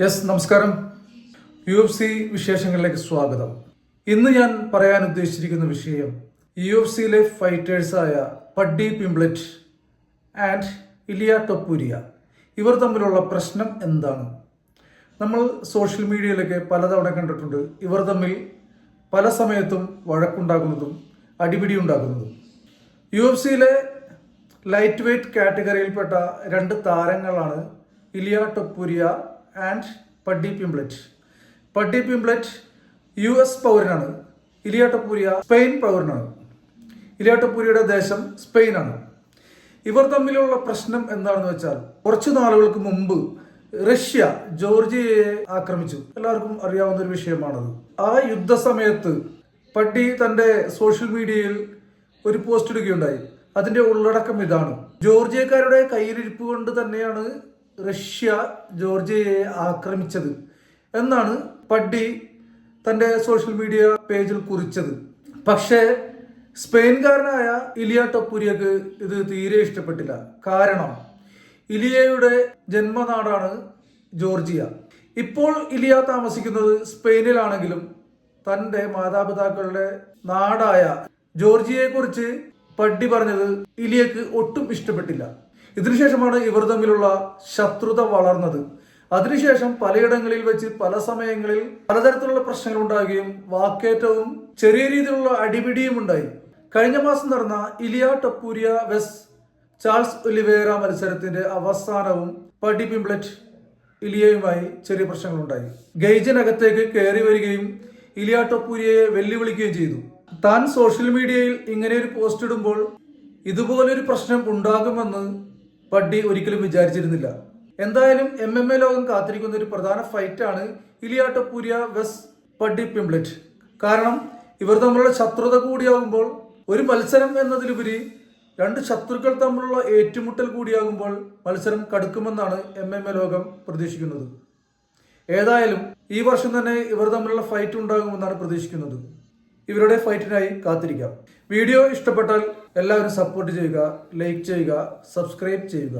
Yes നമസ്കാരം. U F C വിശേഷങ്ങളിലേക്ക് സ്വാഗതം. ഇന്ന് ഞാൻ പറയാൻ ഉദ്ദേശിച്ചിരിക്കുന്ന വിഷയം യു എഫ് സിയിലെ ഫൈറ്റേഴ്സായ പഡ്ഡി പിംബ്ലറ്റ് ആൻഡ് ഇലിയ ടൊപ്പൂരിയ ഇവർ തമ്മിലുള്ള പ്രശ്നം എന്താണ്? നമ്മൾ സോഷ്യൽ മീഡിയയിലൊക്കെ പലതവണ കണ്ടിട്ടുണ്ട് ഇവർ തമ്മിൽ പല സമയത്തും വഴക്കുണ്ടാകുന്നതും അടിപിടി ഉണ്ടാകുന്നതും യു എഫ് സിയിലെ ലൈറ്റ് വെയ്റ്റ് കാറ്റഗറിയിൽപ്പെട്ട രണ്ട് താരങ്ങളാണ് Ilia Topuria and Paddy Pimblett Paddy Pimblett U S പൗരനാണ്. ഇലിയാട്ടപ്പൂരിയ ടൊപ്പൂരിയ സ്പെയിൻ പൗരനാണ്. ഇലിയാട്ടപ്പൂരിയുടെ ദേശം സ്പെയിനാണ്. ഇവർ തമ്മിലുള്ള പ്രശ്നം എന്താണെന്ന് വെച്ചാൽ കുറച്ചു നാളുകൾക്ക് മുമ്പ് റഷ്യ ജോർജിയയെ ആക്രമിച്ചു. എല്ലാവർക്കും അറിയാവുന്ന ഒരു വിഷയമാണത്. ആ യുദ്ധസമയത്ത് പട്ടി തന്റെ സോഷ്യൽ മീഡിയയിൽ ഒരു പോസ്റ്റ് ഇടുകയുണ്ടായി. അതിന്റെ ഉള്ളടക്കം ഇതാണ്. ജോർജിയക്കാരുടെ കയ്യിലിരിപ്പ് കൊണ്ട് തന്നെയാണ് റഷ്യ ജോർജിയയെ ആക്രമിച്ചത് എന്നാണ് പഡ്ഡി തന്റെ സോഷ്യൽ മീഡിയ പേജിൽ കുറിച്ചത്. പക്ഷേ സ്പെയിൻകാരനായ ഇലിയ ടൊപ്പുരിയക്ക് ഇത് തീരെ ഇഷ്ടപ്പെട്ടില്ല. കാരണം ഇലിയയുടെ ജന്മനാടാണ് ജോർജിയ. ഇപ്പോൾ ഇലിയ താമസിക്കുന്നത് സ്പെയിനിലാണെങ്കിലും തന്റെ മാതാപിതാക്കളുടെ നാടായ ജോർജിയയെക്കുറിച്ച് പഡ്ഡി പറഞ്ഞത് ഇലിയക്ക് ഒട്ടും ഇഷ്ടപ്പെട്ടില്ല. ഇതിനുശേഷമാണ് ഇവർ തമ്മിലുള്ള ശത്രുത വളർന്നത്. അതിനുശേഷം പലയിടങ്ങളിൽ വെച്ച് പല സമയങ്ങളിൽ പലതരത്തിലുള്ള പ്രശ്നങ്ങൾ ഉണ്ടാകുകയും വാക്കേറ്റവും ചെറിയ രീതിയിലുള്ള അടിപിടിയും ഉണ്ടായി. കഴിഞ്ഞ മാസം നടന്ന Ilia Topuria Wes Charles Oliveira മത്സരത്തിന്റെ അവസാനവും പടി പിംബ്ലറ്റ് ഇലിയയുമായി ചെറിയ പ്രശ്നങ്ങളുണ്ടായി ഗൈജനകത്തേക്ക് കയറി വരികയും ഇലിയ ടപ്പൂരിയയെ വെല്ലുവിളിക്കുകയും ചെയ്തു. താൻ സോഷ്യൽ മീഡിയയിൽ ഇങ്ങനെ ഒരു പോസ്റ്റ് ഇടുമ്പോൾ ഇതുപോലൊരു പ്രശ്നം ഉണ്ടാകുമെന്ന് പഡ്ഡി ഒരിക്കലും വിചാരിച്ചിരുന്നില്ല. എന്തായാലും എം എം എ ലോകം കാത്തിരിക്കുന്ന ഒരു പ്രധാന ഫൈറ്റാണ് ഇലിയ ടൊപ്പൂരിയ വെസ് പഡ്ഡി പിംബ്ലറ്റ് കാരണം ഇവർ തമ്മിലുള്ള ശത്രുത കൂടിയാകുമ്പോൾ ഒരു മത്സരം എന്നതിലുപരി രണ്ട് ശത്രുക്കൾ തമ്മിലുള്ള ഏറ്റുമുട്ടൽ കൂടിയാകുമ്പോൾ മത്സരം കടുക്കുമെന്നാണ് എം എം എ ലോകം പ്രതീക്ഷിക്കുന്നത്. ഏതായാലും ഈ വർഷം തന്നെ ഇവർ തമ്മിലുള്ള ഫൈറ്റ് ഉണ്ടാകുമെന്നാണ് പ്രതീക്ഷിക്കുന്നത്. ഇവരുടെ ഫൈറ്റിനായി കാത്തിരിക്കാം. വീഡിയോ ഇഷ്ടപ്പെട്ടാൽ എല്ലാവരും സപ്പോർട്ട് ചെയ്യുക ലൈക്ക് ചെയ്യുക സബ്സ്ക്രൈബ് ചെയ്യുക.